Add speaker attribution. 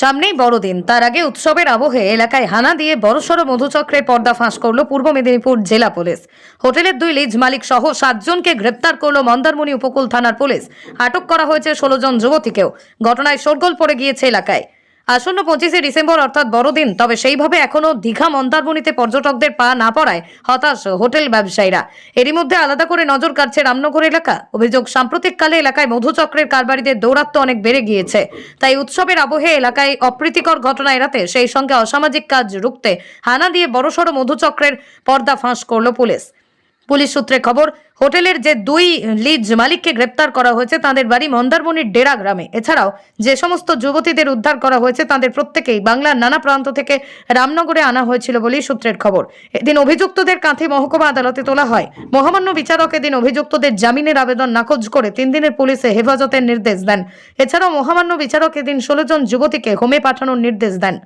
Speaker 1: সামনেই বড়দিন। তার আগে উৎসবের আবহে এলাকায় হানা দিয়ে বড়সড় মধুচক্রের পর্দা ফাঁস করল পূর্ব মেদিনীপুর জেলা পুলিশ। হোটেলের দুই লিজ মালিক সহ সাতজনকে গ্রেপ্তার করল মন্দারমণি উপকূল থানার পুলিশ। আটক করা হয়েছে ষোলো জন যুবতীকেও। ঘটনায় শোরগোল পড়ে গিয়েছে এলাকায়। আসন্ন পঁচিশে ডিসেম্বর অর্থাৎ বড়দিন, তবে সেইভাবে এখনও দীঘা মন্দারমণিতে পর্যটকদের পা না পড়ায় হতাশ হোটেল ব্যবসায়ীরা। এরই মধ্যে আলাদা করে নজর কাটছে রামনগর এলাকা। অভিযোগ, সাম্প্রতিককালে এলাকায় মধুচক্রের কারবারিদের দৌরাত্ম্য অনেক বেড়ে গিয়েছে। তাই উৎসবের আবহে এলাকায় অপ্রীতিকর ঘটনা এড়াতে সেই সঙ্গে অসামাজিক কাজ রুখতে হানা দিয়ে বড়সড় মধুচক্রের পর্দা ফাঁস করল পুলিশ। পুলিশ সূত্রে খবর, হোটেলের যে দুই লিজ মালিককে গ্রেপ্তার করা হয়েছে তাদের বাড়ি মন্দারমণির ডেরা গ্রামে। এছাড়াও যে সমস্ত যুবতীদের উদ্ধার করা হয়েছে তাদের প্রত্যেকেই বাংলার নানা প্রান্ত থেকে রামনগরে আনা হয়েছিল বলেই সূত্রের খবর। এদিন অভিযুক্তদের কাঁথি মহকুমা আদালতে তোলা হয়। মহামান্য বিচারক এদিন অভিযুক্তদের জামিনের আবেদন নাকচ করে তিন দিনের পুলিশে হেফাজতের নির্দেশ দেন। এছাড়াও মহামান্য বিচারক এদিন ষোলো জন যুবতীকে হোমে পাঠানোর নির্দেশ দেন।